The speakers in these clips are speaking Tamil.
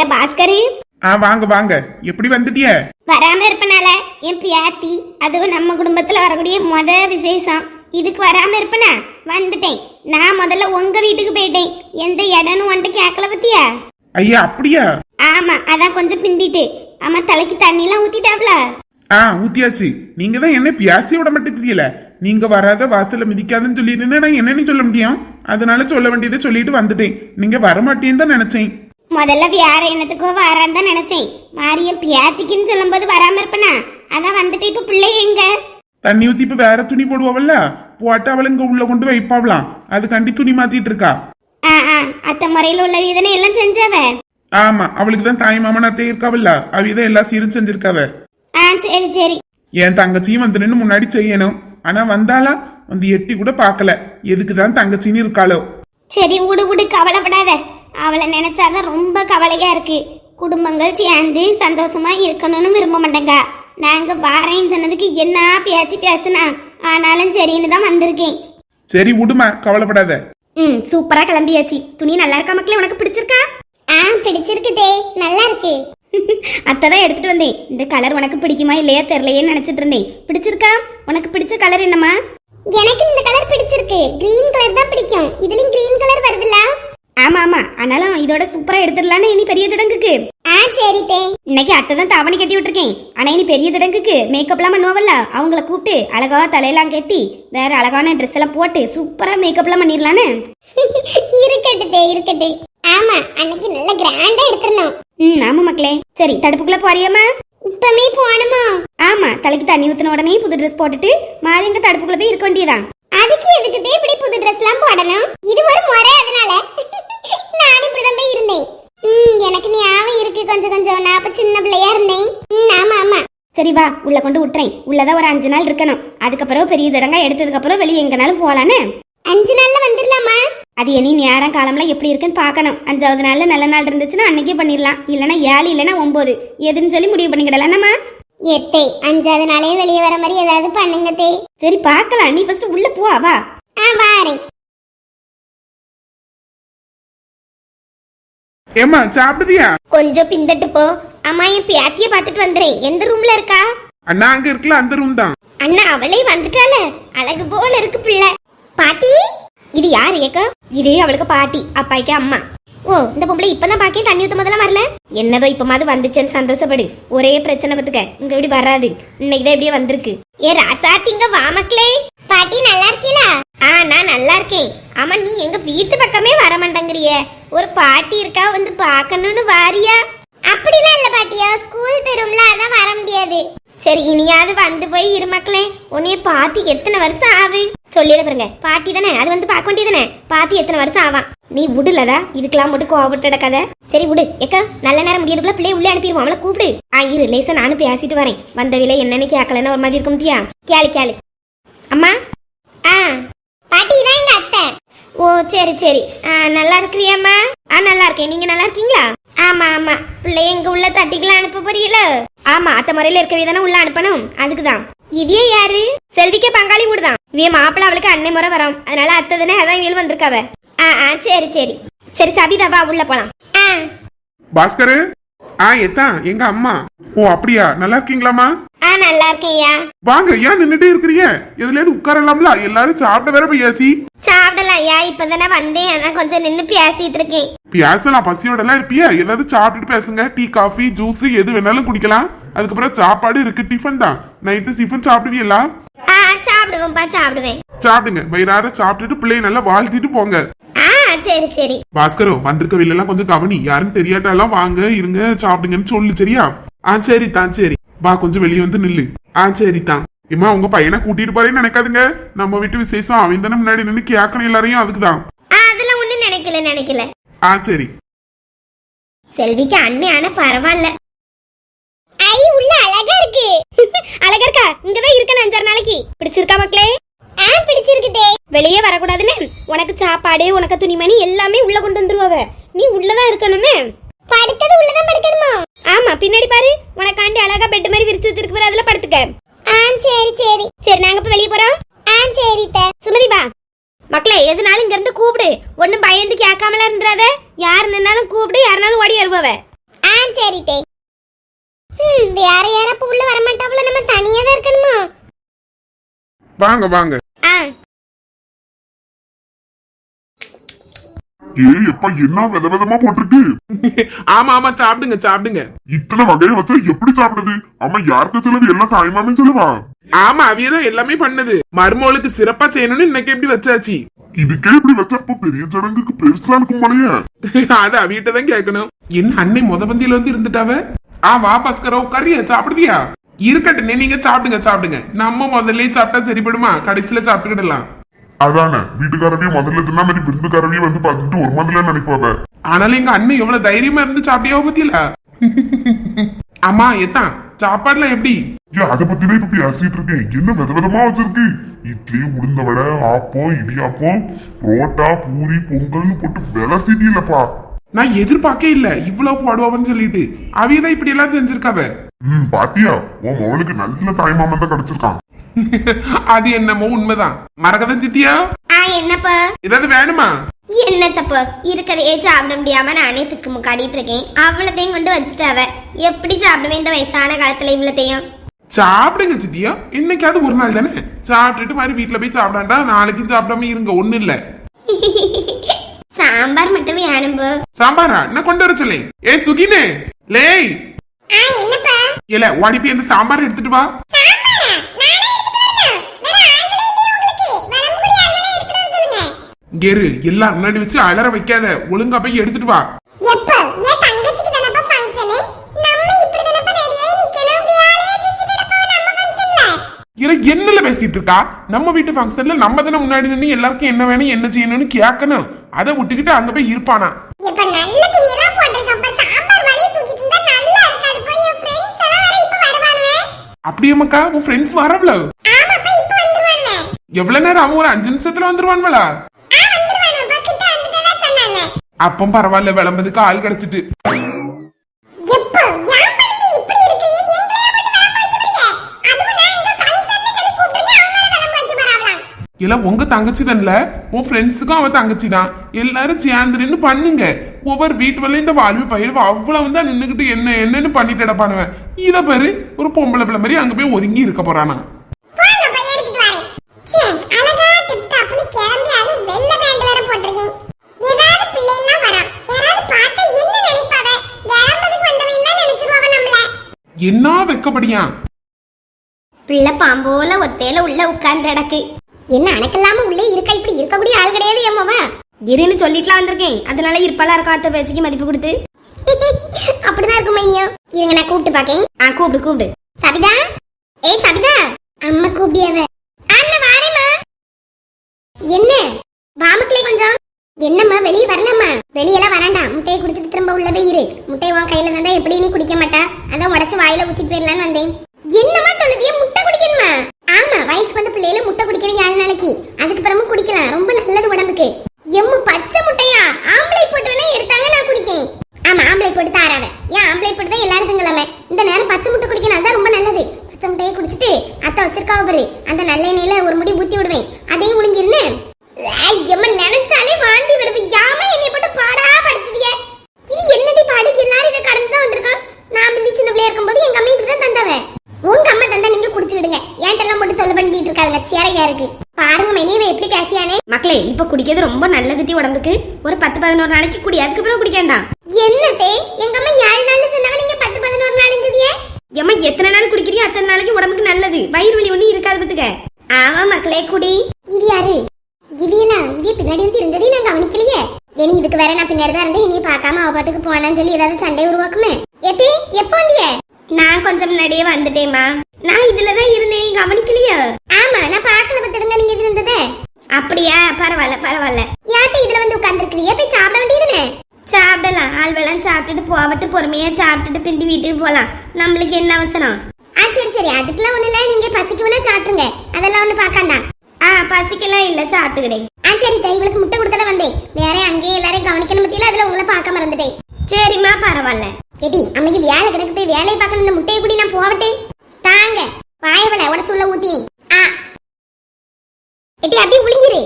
எல பாஸ்கரு. ஆ வாங்க வாங்க. எப்படி வந்துட்டிய? வராம இருப்பனால என் பியாத்தி அதுவும் நம்ம குடும்பத்துல வரக்கூடிய முத விசேஷம். இதுக்கு வராம இருப்பனா? வந்துட்டேன். நான் முதல்ல உங்க வீட்டுக்கு போயிட்டேன். எந்த இடம்னு வந்துட்டு கேட்கல பத்தியா? ஐயா அப்படியா? ஆமா அதான் கொஞ்சம் பிந்திட்டு. ஆமா தலைக்கு தண்ணி எல்லாம் ஊத்திட்டாப்ல. ஆ ஊத்தியாச்சு. நீங்க தான் என்ன பியாசி விட மாட்டேங்கிறீல நீங்க வராத வாசல்ல மிதிக்காதுன்னு சொல்லிட்டு நான் என்னன்னு சொல்ல முடியும்? அதனால சொல்ல வேண்டியதை சொல்லிட்டு வந்துட்டேன். நீங்க வரமாட்டேன்னு தான் நினைச்சேன். முதல்ல வேற என்னத்துக்கோ வரான்னு தான் நினைச்சேன். மாரியம் பியாத்திக்குன்னு சொல்லும்போது வராம இருப்பனா? அதான் வந்துட்டு இப்ப பிள்ளை எங்க? தண்ணி ஊத்தி இப்ப வேற துணி போடுவாவல்ல? போட்டு அவளை இங்க உள்ள கொண்டு வைப்பாவலாம் அது கண்டி துணி மாத்திட்டு இருக்கா? ஆ ஆ அத்தை முறையில் உள்ள வீதனை எல்லாம் செஞ்சவ? ஆமா அவளுக்கு தான் தாய் மாமன் அத்தை இருக்காவல்ல. அவிதான் எல்லா சீரும் செஞ்சிருக்காவ? ஆ சரி சரி. என் தங்கச்சியும் வந்து நின்னு முன்னாடி செய்யணும். ஆனா வந்தாளா? வந்து எட்டி கூட பார்க்கல. எதுக்கு தான் தங்கச்சின்னு இருக்காளோ? சரி விடு விடு கவலைப்படாத. அவளை நினைச்சாதான் ரொம்ப கவலையா இருக்கு. குடும்பங்கள் சேர்ந்து சந்தோஷமா இருக்கணும்னு விரும்ப மாட்டேங்க. நாங்க வாரேன்னு சொன்னதுக்கு என்ன பேச்சு பேசுனா? ஆனாலும் சரின்னு தான் வந்திருக்கேன். சரி விடுமா கவலைப்படாத. ம் சூப்பரா கிளம்பியாச்சு. துணி நல்லா இருக்கா மக்களே உனக்கு பிடிச்சிருக்கா? ஆ பிடிச்சிருக்குதே நல்லா இருக்கு. அத்தான் எடுத்துட்டு வந்தேன். இந்த கலர் உனக்கு பிடிக்குமா இல்லையா தெரியலையேன்னு நினைச்சிட்டு இருந்தேன். பிடிச்சிருக்கா? உனக்கு பிடிச்ச கலர் என்னம்மா? எனக்கு இந்த கலர் பிடிச்சிருக்கு. கிரீன் கலர் தான் பிடிக்கும். இதுலயும் கிரீன் கலர் வருதுல ஆமா ஆமா ஆனாலும் இதோட சூப்பரா எடுத்துடலான்னு இனி பெரிய ஜடங்குக்கு ஆ சரி தே. இன்னைக்கு அத்தை தான் தாவணி கட்டி விட்டுருக்கேன். ஆனா இனி பெரிய ஜடங்குக்கு மேக்கப்லாம் பண்ணுவாங்கல்ல அவங்கள கூப்பிட்டு அழகா தலையெல்லாம் கட்டி வேற அழகான ட்ரெஸ் எல்லாம் போட்டு சூப்பரா மேக்கப்லாம் பண்ணிடலான்னு. இருக்கட்டுதே இருக்கட்டு. ஆமா அன்னைக்கு நல்ல கிராண்டா எடுத்துறணும் ம் ஆமா மக்களே. சரி தடுப்புக்குள்ள போறியாமா இப்பமே போகணுமா? ஆமா தலைக்கு தண்ணி ஊத்தின உடனே புது ட்ரெஸ் போட்டுட்டு மாறி எங்க தடுப்புக்குள்ள போய் இருக்க வேண்டியதான் அதுக்கு எதுக்கு இப்படி புது ட்ரெஸ் எல்லாம் போடணும்? இது ஒரு முறை அதனால. நான் இப்படிதான் போய் இருந்தேன். ம் எனக்கு ஞாபகம் இருக்கு கொஞ்சம் கொஞ்சம். நான் அப்ப சின்ன பிள்ளையா இருந்தேன். ம் ஆமா ஆமா. சரி வா. உள்ள கொண்டு விட்டுறேன். உள்ளதான் ஒரு அஞ்சு நாள் இருக்கணும். அதுக்கப்புறம் பெரிய தடங்கா எடுத்ததுக்கு அப்புறம் வெளியே எங்கனாலும் போலான்னு. அஞ்சு நாள்ல வந்துடலாமா? அது இனி நேரம் காலம்ல எப்படி இருக்குன்னு பார்க்கணும். அஞ்சாவது நாள்ல நல்ல நாள் இருந்துச்சுன்னா அன்னைக்கே பண்ணிடலாம். இல்லைன்னா ஏழு இல்லைன்னா ஒன்பது. எதுன்னு சொல்லி முடிவு பண்ணிக்கிடலாம். நம்ம எத்தே அஞ்சாவது நாளே வெளியே வர மாதிரி ஏதாவது பண்ணுங்க தே. சரி பார்க்கலாம். நீ ஃபர்ஸ்ட் உள்ள போ வா. ஆ வாரேன். ஏமா சாப்பிடுதியா? கொஞ்சம் பிந்தட்டு போ. அம்மா என் பியாத்திய பார்த்துட்டு வந்துறேன். எந்த ரூம்ல இருக்கா? அண்ணா அங்க இருக்கல அந்த ரூம் தான். அண்ணா அவளே வந்துட்டால அழகு போல இருக்கு பிள்ளை. பாட்டி? இது யார் ஏக்கா இது அவளுக்கு பாட்டி அப்பாய்க்கு அம்மா. ஓ இந்த பொம்பளை இப்பதான் பாக்கி தண்ணி ஊத்த முதல்ல வரல? என்னதோ இப்பமாவது வந்துச்சேன்னு சந்தோஷப்படு. ஒரே பிரச்சனை பத்துக்க இங்க இப்படி வராது. இன்னைக்கு தான் இப்படியே வந்திருக்கு. ஏ ராசா திங்க வா மக்களே. பாட்டி நல்லா இருக்கீங்களா ஆ நான் நல்லா இருக்கேன். ஆமா நீ எங்க வீட்டு பக்கமே வர மாட்டேங்கிறிய. ஒரு பாட்டி இருக்கா வந்து பார்க்கணும்னு வாரியா? அப்படிலாம் இல்ல பாட்டியா ஸ்கூல் பெரும்ல அதான் வர முடியாது. சரி இனியாவது வந்து போய் இரு மக்களே. உன்னைய பாத்தி எத்தனை வருஷம் ஆகு சொல்லிட பாருங்க. பாட்டி தானே? அது வந்து பார்க்க வேண்டியதானே பாத்தி எத்தனை வருஷம் ஆவான் நீ விடுலடா. இதுக்கெல்லாம் மட்டும் கோவப்பட்டுட கதை. சரி விடு. ஏக்கா நல்ல நேரம் முடியதுக்குள்ள பிள்ளை உள்ளே அனுப்பிடுவோம். அவளை கூப்பிடு. ஆ இரு. லேசா நானும் பேசிட்டு வரேன். வந்த விலை என்னன்னு கேட்கலன்னு ஒரு மாதிரி இருக்கும் முடியா கேளு கேளு. அம்மா? ஆ. பாட்டி தான் எங்க அத்தை. ஓ சரி சரி. ஆ நல்லா இருக்கிறியாம்மா? ஆ நல்லா இருக்கேன். நீங்க நல்லா இருக்கீங்களா? ஆமா ஆமா. பிள்ளை எங்க உள்ள தட்டிக்கலாம் அனுப்ப போறீல ஆமா அத்தை முறையில இருக்கவே தானே உள்ள அனுப்பணும்? அதுக்குதான் இவிய யாரு? செல்விக்க பங்காளி வீடுதான் இவிய மாப்பிள்ள அவளுக்கு அன்னை முறை வரும். அதனால அத்தை தானே அதான் இவள் வந்திருக்காவ. ஆ ஆ சரி சரி. சரி சபிதாவா உள்ள போலாம். ஆ. பாஸ்கரு. ஆ எத்தான் எங்க அம்மா? ஓ அப்படியா? நல்லா இருக்கீங்களாமா ஆ நல்லா இருக்கேன்யா வாங்க ஏன் நின்னுட்டே இருக்கிறீங்க? எதுலயாவது உட்காரலாம்ல எல்லாரும் சாப்பிட வேற போயாச்சு. சாப்பிடலாம் ஐயா இப்பதானே வந்தேன் அதான் கொஞ்சம் நின்னு பேசிட்டு இருக்கேன். பேசலாம் பசியோட எல்லாம் இருப்பியா? ஏதாவது சாப்பிட்டுட்டு பேசுங்க. டீ காஃபி ஜூஸ் எது வேணாலும் குடிக்கலாம். அதுக்கப்புறம் சாப்பாடு இருக்கு டிஃபன் தான். நைட்டு டிஃபன் சாப்பிடுவீங்களா? சாப்பிடுவேன்ப்பா சாப்பிடுவேன். சாப்பிடுங்க. வயிறார சாப்பிட்டுட்டு பிள்ளைய நல்லா வாழ்த்திட்டு போங்க. ஆ சரி சரி. பாஸ்கரோ வந்திருக்க வெளியெல்லாம் கொஞ்சம் கவனி. யாரும் தெரியாட்டாலாம் வாங்க இருங்க சாப்பிடுங்கன்னு சொல்லு சரியா? ஆ சரி தான் சரி. வா கொஞ்சம் வெளியே வந்து நில்லு. ஆ சரி தான் இம்மா உங்க பையனை கூட்டிட்டு போறேன்னு நினைக்காதுங்க. நம்ம வீட்டு விசேஷம் அவன் தானே முன்னாடி நின்று கேட்கணும் எல்லாரையும் அதுக்குதான் அதெல்லாம் ஒண்ணும் நினைக்கல நினைக்கல. ஆ சரி. செல்விக்கு அண்ணே ஆனா பரவாயில்ல. இருக்கு. அழகா இருக்கா இங்கதான் இருக்கேன் அஞ்சாறு நாளைக்கு. பிடிச்சிருக்கா மக்களே? ஆ பிடிச்சிருக்குதே. வெளியே வரக்கூடாதுன்னு உனக்கு சாப்பாடு உனக்கு துணிமணி எல்லாமே உள்ள கொண்டு வந்துருவாவ நீ உள்ளதான் இருக்கணும்னு. படுத்தது உள்ளதான் படுக்கணுமா? ஆமா பின்னாடி பாரு. உனக்காண்டி அழகா பெட் மாதிரி விரிச்சு வச்சிருக்கு பாரு அதுல படுத்துக்க. ஆ சரி சரி. சரி நாங்க இப்ப வெளியே போறோம். ஆ சரி சுமதி வா. மக்களே எதுனாலும் இங்க இருந்து கூப்பிடு. ஒன்னும் பயந்து கேட்காமல இருந்துறாத. யார் நின்னாலும் கூப்பிடு யாருனாலும் ஓடி வருவவ ஆ சரி தே வேற யாரா அப்ப உள்ள வர மாட்டாப்புல நம்ம தனியா தான் இருக்கணுமா? வாங்க வாங்க. ஏய் எப்பா என்ன வித விதமா போட்டிருக்கு? ஆமா ஆமா சாப்பிடுங்க சாப்பிடுங்க. இத்தனை வகையை வச்சா எப்படி சாப்பிடுது அம்மா யாருக்கு செலவு? எல்லாம் தாய்மாமே செலவா? ஆமா அவியதான் எல்லாமே பண்ணது. மருமகளுக்கு சிறப்பா செய்யணும்னு இன்னைக்கு எப்படி வச்சாச்சு? இதுக்கே இப்படி வச்சப்ப பெரிய சடங்குக்கு பெருசா இருக்கும் போலயே. அது அவியிட்ட தான் கேட்கணும் என்ன அன்னை முத பந்தியில வந்து இருந்துட்டாவ? ஆ வா பாஸ்கர உட்காரியா சாப்பிடுதியா இருக்கட்டுனே நீங்க சாப்பிடுங்க சாப்பிடுங்க. நம்ம முதல்ல சாப்பிட்டா சரிப்படுமா? கடைசியில சாப்பிட்டுக்கிடலாம். அதானே வீட்டுக்காரவையும் முதல்ல தின்னா மாதிரி விருந்துக்காரவையும் வந்து பார்த்துட்டு ஒரு முதல்ல நினைப்பாவ. ஆனாலும் எங்க அண்ணன் எவ்வளவு தைரியமா இருந்து சாப்பிட்டியாவோ பத்தியில? அம்மா எத்தான் சாப்பாடுல எப்படி? ஏன் அதை பத்திதான் இப்ப பேசிட்டு இருக்கேன். என்ன வித விதமா வச்சிருக்கு? இட்லி உளுந்த வடை ஆப்பம் இடியாப்பம் புரோட்டா பூரி பொங்கல்னு போட்டு விலை சீட்டியிலப்பா நான் எதிர்பார்க்கே இல்ல. இவ்வளவு போடுவான்னு சொல்லிட்டு. அவியதான் இப்படி எல்லாம் செஞ்சிருக்காவ ம் பாத்தியா? உன் மவனுக்கு நல்ல தாய்மாமன் தான் கிடைச்சிருக்கான். அது என்னமோ உண்மைதான். மறக்கதான் சித்தியா? ஆ என்னப்பா? ஏதாவது வேணுமா? என்ன தப்பு இருக்கதையே சாப்பிட முடியாம நானே திக்கு முக்காடிட்டு இருக்கேன். அவ்வளத்தையும் கொண்டு வச்சுட்டாவ. எப்படி சாப்பிடுவேன் இந்த வயசான காலத்துல இவ்வளத்தையும்? சாப்பிடுங்க சித்தியா. இன்னைக்காவது ஒரு நாள் தானே. சாப்பிட்டுட்டு மாதிரி வீட்டுல போய் சாப்பிடாண்டா நாளைக்கு சாப்பிடாம இருங்க. ஒண்ணு இல்ல. சாம்பார் மட்டும் வேணும் சாம்பாரா? என்ன கொண்டு வர சொல்லேன் ஏ சுகினே லேய்! இல்ல ஓடி போய் அந்த சாம்பார் எடுத்துட்டு வா. இரு எல்லாம் முன்னாடி வச்சு அலற வைக்காத. ஒழுங்கா போய் எடுத்துட்டு வா. இல்ல என்னல பேசிட்டு இருக்கா? நம்ம வீட்டு ஃபங்க்ஷன்ல நம்ம தானே முன்னாடி நின்று எல்லாருக்கும் என்ன வேணும் என்ன செய்யணும்னு கேட்கணும் அதை விட்டுக்கிட்டு அங்க போய் இருப்பானா? இப்ப நல்ல துணி எல்லாம் போட்டிருக்கப்ப சாம்பார் வலிய தூக்கிட்டு இருந்தா நல்லா இருக்காது. போய் என் ஃப்ரெண்ட்ஸ் எல்லாம் வர இப்ப வருவானுவே அப்படியே மக்கா உன் ஃப்ரெண்ட்ஸ் வரவள எவ்வளவு நேரம் அவன் ஒரு அஞ்சு நிமிஷத்துல சொன்னாங்க. அப்பம் பரவாயில்ல விளம்பதுக்கு ஆள் கிடைச்சிட்டு. இல்ல உங்க தங்கச்சி தான்ல உன் ஃப்ரெண்ட்ஸுக்கும் அவ தங்கச்சி தான் எல்லாரும் சேர்ந்து நின்னு பண்ணுங்க. ஒவ்வொரு வீட்டு வேலையும் இந்த வாழ்வு பயிர் அவ்வளவு தான் நின்னுகிட்டு என்ன என்னன்னு பண்ணிட்டு இடப்பானுவன் இத பாரு ஒரு பொம்பளை பிள்ளை மாதிரி அங்க போய் ஒதுங்கி இருக்க போறானா? என்ன வெக்கப்படியா பிள்ளை பாம்போல ஒத்தையில உள்ள உட்கார்ந்து கிடக்கு. என்ன அணக்கல்லாம உள்ளே இருக்க? இப்படி இருக்கக்கூடிய ஆள் கிடையாது ஏமாவா இருன்னு சொல்லிட்டுலாம் வந்திருக்கேன். அதனால இருப்பாளா இருக்கா அத்தை பேச்சுக்கு மதிப்பு கொடுத்து? அப்படிதான் இருக்கும் மைனியோ. இருங்க நான் கூப்பிட்டு பாக்கேன் ஆ கூப்பிடு கூப்பிடு. சபிதா? ஏய் சபிதா. அம்மா கூப்பிடியாவ அண்ணா வாரேம்மா. என்ன? வாமக்கிளே கொஞ்சம். என்னம்மா வெளியே வரலாமா வெளியெல்லாம் வராண்டாம் முட்டையை குடிச்சிட்டு திரும்ப உள்ள போய் இரு. முட்டை உன் கையில இருந்தா எப்படி நீ குடிக்க மாட்டா? அதான் உடச்சு வாயில ஊத்திட்டு போயிடலான்னு வந்தேன். என்னம்மா சொல்லுதியே முட்டை குடிக்கணுமா? ஆமா வயசுக்கு வந்த பிள்ளையில முட்டை குடிக்கணும் ஏழு நாளைக்கு அதுக்கு பிறகு குடிக்கலாம் ரொம்ப நல்லது உடம்புக்கு எம்மு பச்சை முட்டையா ஆம்பளை போட்டு வேணா எடுத்தாங்க நான் குடிக்கேன் ஆமா ஆம்பளை போட்டு தாராவ ஏன் ஆம்பளை போட்டு தான் எல்லாரும் திங்கலாமே இந்த நேரம் பச்சை முட்டை குடிக்கணும் அதான் ரொம்ப நல்லது பச்சை முட்டையை குடிச்சிட்டு அத்தை வச்சிருக்காவ பாரு அந்த நல்ல எண்ணெயில ஒரு முடி ஊத்தி விடுவேன் அதையும் உளிஞ்சிருன்னு எம்ம நினைச்சாலே வாந்தி வருது யாம என்னை போட்டு பாடா படுத்துதியே இது என்னடி பாடு எல்லாரும் இதை கடந்து தான் வந்திருக்கோம் நான் முந்தி சின்ன பிள்ளையா இருக்கும்போது எங்க அம்மா இப்படிதான் தந்தாவ உங்க அம்மா தந்தா நீங்க குடிச்சுக்கிடுங்க ஏன்ட்டெல்லாம் போட்டு தொல்லை இருக்காங்க சேரையா இருக்கு. பாருங்க மெனியவை எப்படி பேசியானே. மக்களே இப்ப குடிக்கிறது ரொம்ப நல்லது உடம்புக்கு. ஒரு பத்து பதினோரு நாளைக்கு குடி அதுக்கு பிறகு குடிக்கண்டாம் என்னத்தே? எங்க அம்மா ஏழு நாள் சொன்னாங்க நீங்க பத்து பதினோரு நாளுங்குதியே. ஏம்மா எத்தனை நாள் குடிக்கிறியோ அத்தனை நாளைக்கு உடம்புக்கு நல்லது. வயிறு வலி ஒண்ணு இருக்காது பத்துக்க. ஆமா மக்களே குடி. இது யாரு? இவியலா இவிய பின்னாடி வந்து இருந்ததே நான் கவனிக்கலையே. இனி இதுக்கு வேற நான் பின்னாடி தான் இருந்தேன். இனி பார்க்காம அவ பாட்டுக்கு போனான்னு சொல்லி ஏதாவது சண்டை உருவாக்குமே. எப்பி எப்போ வந்திய? நான் கொஞ்சம் முன்னாடியே வந்துட்டேம்மா. நான் இதுல தான் இருந்தேன் நீ கவனிக்கலையோ? ஆமா நான் பார்க்கல பத்திருந்தா நீங்க இது இருந்ததே? அப்படியா? பரவாயில்ல பரவாயில்ல. யார்ட்ட இதுல வந்து உட்கார்ந்துருக்கிறீங்க? போய் சாப்பிட வேண்டியதுனே சாப்பிடலாம். ஆள்வெல்லாம் சாப்பிட்டுட்டு போவட்டு பொறுமையா சாப்பிட்டுட்டு பிந்தி வீட்டுக்கு போலாம் நம்மளுக்கு என்ன அவசரம்? ஆ சரி சரி. அதுக்கெல்லாம் ஒண்ணு இல்ல. நீங்க பசிக்கு வேணா சாப்பிட்டுங்க அதெல்லாம் ஒண்ணு பார்க்கண்டா ஆ பசிக்கெல்லாம் இல்ல சாப்பிட்டுக்கிட்டேன் ஆ சரி இவளுக்கு முட்டை கொடுக்கத வந்தேன் வேற அங்கேயே எல்லாரையும் கவனிக்கணும் பத்தியில அதுல உங்களை பார்க்க மறந்துட்டேன். சரிம்மா பரவாயில்ல. எடி அம்மைக்கு வேலை கிடக்கு போய் வேலையை பார்க்கணும். இந்த முட்டையை கூடி நான் போவட்டு தாங்க வாயவளை உடச்சு உள்ள ஊத்தி. ஆ. எடி அப்படியே உளிஞ்சிரு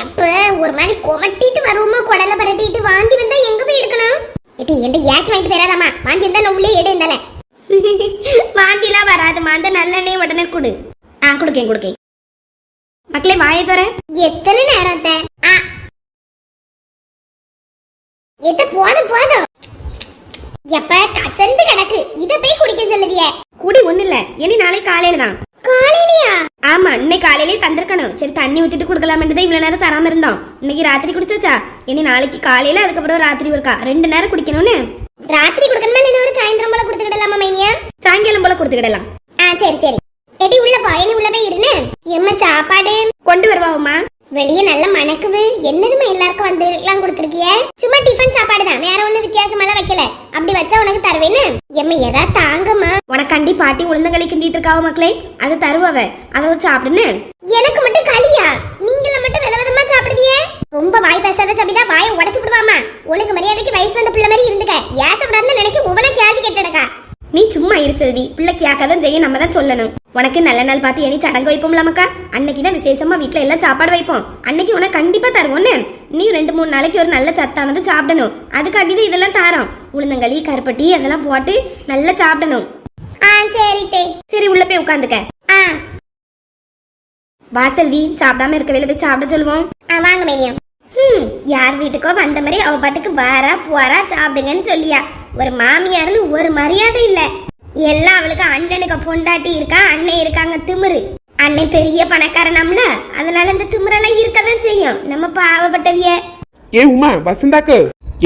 எப்ப ஒரு மாதிரி கொமட்டிட்டு வருவோமா? குடல பரட்டிட்டு வாந்தி வந்தா எங்க போய் எடுக்கணும்? ஏட்டி என்கிட்ட ஏச்சு வாங்கிட்டு போயிடாதாமா வாந்தி இருந்தா நான் உள்ளே எடு இருந்தால வாந்திலாம் வராதுமா அந்த நல்லெண்ணெய் உடனே கொடு. ஆ கொடுக்கேன் கொடுக்கேன். மக்களே வாயை தர எத்தனை நேரம் ஆ. எத்த போதும் போதும். எப்ப கசந்து கிடக்கு. இத போய் குடிக்க சொல்லுதிய. குடி ஒண்ணு இல்ல. இனி நாளைக்கு காலையில தான். காலையிலயா? ஆமா இன்னைக்கு காலையிலே தந்திருக்கணும். சரி தண்ணி ஊத்திட்டு கொடுக்கலாம்னு தான் இவ்வளவு நேரம் தராம இருந்தோம். இன்னைக்கு ராத்திரி குடிச்சாச்சா? இனி நாளைக்கு காலையில அதுக்கப்புறம் ராத்திரி ஒருக்கா. ரெண்டு நேரம் குடிக்கணும்னு. ராத்திரி குடுக்கணுமா இல்ல ஒரு சாயந்தரம் போல கொடுத்துக்கிடலாமா மைனியா? சாயங்காலம் போல கொடுத்துக்கிடலாம். ஆ சரி சரி. எடி உள்ள நீ உள்ள போய் இருன்னு. எம்மா சாப்பாடு? கொண்டு வருவாவுமா வெளியே நல்ல மணக்குது. என்னதுமா எல்லாருக்கும் வந்து எல்லாம் கொடுத்துருக்கிய? சும்மா டிஃபன் சாப்பாடு தான் வேற ஒண்ணும் வித்தியாசமெல்லாம் வைக்கல. அப்படி வச்சா உனக்கு தருவேன்னு? எம்மா எதா தாங்கம்மா. உனக்காண்டி பாட்டி உளுந்தங்களை கிண்டிட்டு இருக்காவ மக்களே. அதை தருவவ அதை வச்சு சாப்பிடுன்னு. எனக்கு மட்டும் களியா? நீங்கள மட்டும் வித விதமா சாப்பிடுதியே? ரொம்ப வாய் பேசாத சபிதா வாயை உடச்சு விடுவாமா ஒழுங்கு மரியாதைக்கு வயசு வந்த பிள்ளை மாதிரி இருந்துக்க. ஏசப்படாதுன்னு நினைக்க உவன கேள்வி கேட்டடக்கா. நீ சும்மா இரு செல்வி. பிள்ளை கேட்காதான் செய்ய நம்ம தான் சொல்லணும். உனக்கு நல்ல நாள் பார்த்து இனி சடங்கு வைப்போம்ல மக்கா? அன்னைக்கு தான் விசேஷமா வீட்ல எல்லாம் சாப்பாடு வைப்போம். அன்னைக்கு உனக்கு கண்டிப்பா தருவோன்னு. நீ ரெண்டு மூணு நாளைக்கு ஒரு நல்ல சத்தானது சாப்பிடணும். அதுக்காண்டி தான் இதெல்லாம் தாரோம். உளுந்தங்களி கருப்பட்டி அதெல்லாம் போட்டு நல்லா சாப்பிடணும். ஆ சரி தே. சரி உள்ள போய் உட்காந்துக்க. ஆ. வாசல்வி சாப்பிடாம இருக்க வேலை போய் சாப்பிட சொல்லுவோம். ஆ வாங்க மேனியம் ஹம், யார் வீட்டுக்கோ வந்த மாதிரி அவ பாட்டுக்கு வாரா போறா சாப்பிடுங்கன்னு சொல்லியா. ஒரு மாமியார்னு ஒரு மரியாதை இல்ல. எல்லாம் அவளுக்கு அண்ணனுக்கு பொண்டாட்டி இருக்கா? அண்ணன் இருக்காங்க திமிரு. அண்ணன் பெரிய பணக்காரனாம்ல அதனால இந்த திமிரெல்லாம் இருக்கதான் செய்யும். நம்ம பாவப்பட்டவிய. ஏ உமா வசந்தாக்கு.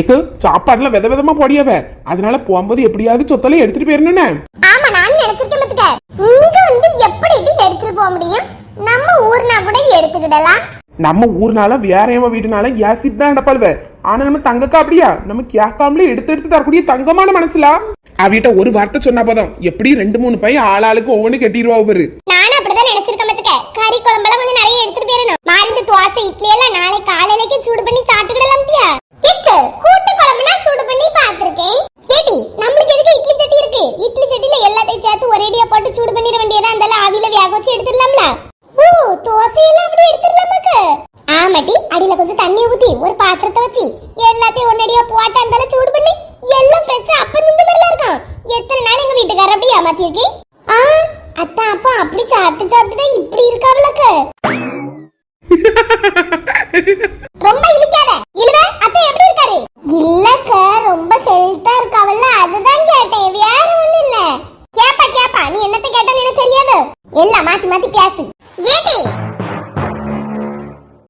எக்கு சாப்பாடுல வித விதமா போடியவ. அதனால போகும்போது எப்படியாவது சொத்தலை எடுத்துட்டு போயிடணும்னே ஆமா நான் நினைச்சிருக்கேன் மத்துக்க இங்க வந்து எப்படி எடுத்துட்டு போக முடியும்? நம்ம ஊர்னா கூட எடுத்துக்கிடலாம். நம்ம ஊர்னால வேற எவன் வீட்டுனால ஏசிட் தான் நடப்பாளுவ? ஆனா நம்ம தங்கக்கா அப்படியா? நம்ம கேட்காமலே எடுத்து எடுத்து தரக்கூடிய தங்கமான மனசுல? அவிட்ட ஒரு வார்த்தை சொன்னா போதும். எப்படி ரெண்டு மூணு பை ஆளாளுக்கு ஒவ்வொன்னு கட்டிடுவா பாரு. நானும் அப்படிதான் நினைச்சிருக்கேன் மத்துக்க கறி குழம்பெல்லாம் கொஞ்சம் நிறைய எடுத்துட்டு போயிடணும். மருந்து தோசை இட்லி எல்லாம் நாளை காலையிலக்கு சூடு பண்ணி சாப்பிட்டுக்கலாம் தியா எக்கு கூட்டு குழம்புனா சூடு பண்ணி பாத்திருக்கேன் கேட்டி நம்மளுக்கு எதுக்கு இட்லி சட்டி இருக்கு? இட்லி சட்டில எல்லாத்தையும் சேர்த்து ஒரேடியா போட்டு சூடு பண்ணிட வேண்டியதா? அந்த ஆவியில வேக வச்சு எடுத்துடலாம்ல. ஓ தோசையெல்லாம் அப்படி எடுத்துடலாமாக்கு ஆமாட்டி அடியில கொஞ்சம் தண்ணி ஊத்தி ஒரு பாத்திரத்தை வச்சு எல்லாத்தையும் ஒன்னடியா போட்டு அந்த சூடு பண்ணி. எல்லாம் ஃப்ரெஷ்ஷா அப்ப இந்த மாதிரிலாம் இருக்கும். எத்தனை நாள் எங்க வீட்டுக்காரர் அப்படி ஏமாத்திருக்கேன் ஆ அத்தா அப்பா அப்படி சாப்பிட்டு சாப்பிட்டு தான் இப்படி இருக்காவளக்கு. ரொம்ப இழிக்காத. இல்ல அத்தை எப்படி இருக்காரு? இல்லக்க ரொம்ப ஹெல்த்தா இருக்காவல்ல அதுதான் கேட்டேன். வேற ஒண்ணும் இல்ல. கேப்பா கேப்பா நீ என்னத்த கேட்டா எனக்கு தெரியாது. எல்லாம் மாத்தி மாத்தி பேசு. Yeti!